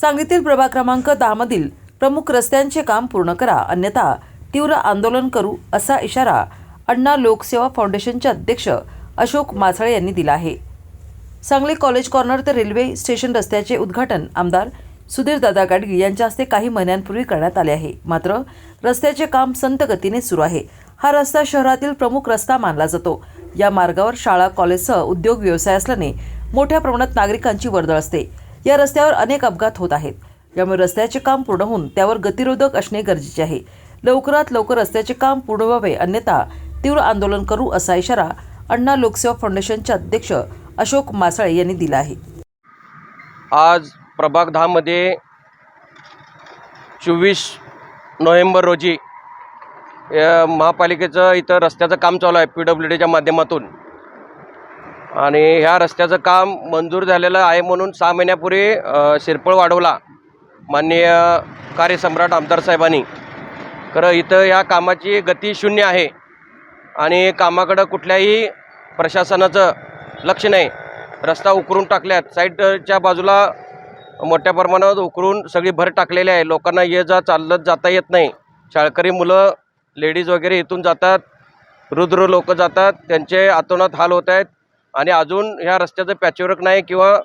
सांगलीतील प्रभाग क्रमांक दहामधील प्रमुख रस्त्यांचे काम पूर्ण करा अन्यथा तीव्र आंदोलन करू असा इशारा अण्णा लोकसेवा फाउंडेशनचे अध्यक्ष अशोक मासळे यांनी दिला आहे. सांगली कॉलेज कॉर्नर ते रेल्वे स्टेशन रस्त्याचे उद्घाटन आमदार सुधीर दादा गाडगी यांच्या हस्ते काही महिन्यांपूर्वी करण्यात आले आहे. मात्र रस्त्याचे काम संत गतीने सुरू आहे. हा रस्ता शहरातील प्रमुख रस्ता मानला जातो. या मार्गावर शाळा कॉलेजसह उद्योग व्यवसाय असल्याने मोठ्या प्रमाणात नागरिकांची वर्दळ असते. या रस्त्यावर अनेक अपघात होत आहेत. यामुळे रस्त्याचे काम पूर्ण होऊन त्यावर गतिरोधक असणे गरजेचे आहे. लवकरात लवकर रस्त्याचे काम पूर्ण व्हावे अन्यथा तीव्र आंदोलन करू असा इशारा अण्णा लोकसेवा फाउंडेशनचे अध्यक्ष अशोक मासळे यांनी दिला आहे. आज प्रभाग दहामध्ये चोवीस नोव्हेंबर रोजी या महापालिकेचं इथं रस्त्याचं काम चालू आहे. पी डब्ल्यू डीच्या माध्यमातून. आणि ह्या रस्त्याचं काम मंजूर झालेलं आहे म्हणून सहा महिन्यापूर्वी शिरपळ वाढवला. माननीय कार्यसम्राट आमदार साहेबांनी. खरं इथं या कामाची गती शून्य आहे. आणि कामाकडं कुठल्याही प्रशासनाचं लक्ष नाही. रस्ता उकरून टाकल्यात. साईडच्या बाजूला मोठ्या प्रमाणात उकरून सगळी भर टाकलेली आहे. लोकांना ये जा चालत जाता येत नाही. शाळकरी मुलं लेडीज वगैरे इथून जातात. रुद्र लोक जातात. त्यांचे आतोनात हाल होत आहेत. आणि अजून ह्या रस्त्याचं पॅचवर्क नाही किंवा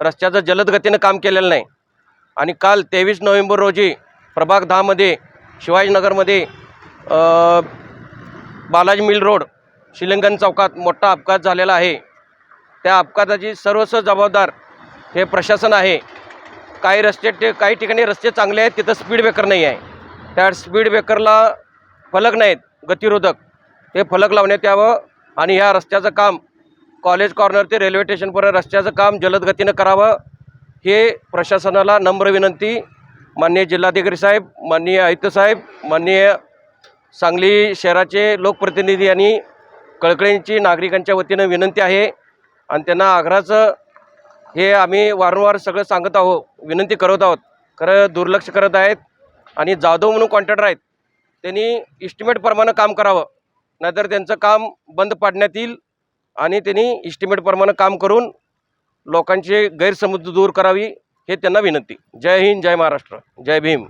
रस्त्याचं जलद गतीनं काम केलेलं नाही. आणि काल तेवीस नोव्हेंबर रोजी प्रभाग दहामध्ये शिवाजीनगरमध्ये बालाजी मिल रोड शिलिंगन चौकात मोठा अपघात झालेला आहे. त्या अपघाताची सर्वस्व जबाबदार हे प्रशासन आहे. काही रस्ते ते काही ठिकाणी रस्ते चांगले आहेत तिथं स्पीड ब्रेकर नाही आहे. त्या स्पीड ब्रेकरला फलक नाहीत गतिरोधक. ते फलक लावण्यात यावं आणि ह्या रस्त्याचं काम कॉलेज कॉर्नर ते रेल्वे स्टेशनपर्यंत रस्त्याचं काम जलद गतीनं करावं हे प्रशासनाला नम्र विनंती. माननीय जिल्हाधिकारी साहेब माननीय आयुक्त साहेब माननीय सांगली शहराचे लोकप्रतिनिधी आणि कळकळींची नागरिकांच्या वतीनं विनंती आहे आणि त्यांना आग्रहाचं हे आम्ही वारंवार सगळं सांगत आहोत विनंती करत आहोत. खरं दुर्लक्ष करत आहेत आणि जाधव म्हणून कॉन्ट्रॅक्टर आहेत त्यांनी इस्टिमेटप्रमाणे काम करावं. नाहीतर त्यांचं काम बंद पाडण्यात येईल. आणि त्यांनी इस्टिमेटप्रमाणे काम करून लोकांचे गैरसमज दूर करावी हे त्यांना विनंती. जय हिंद जय महाराष्ट्र जय भीम.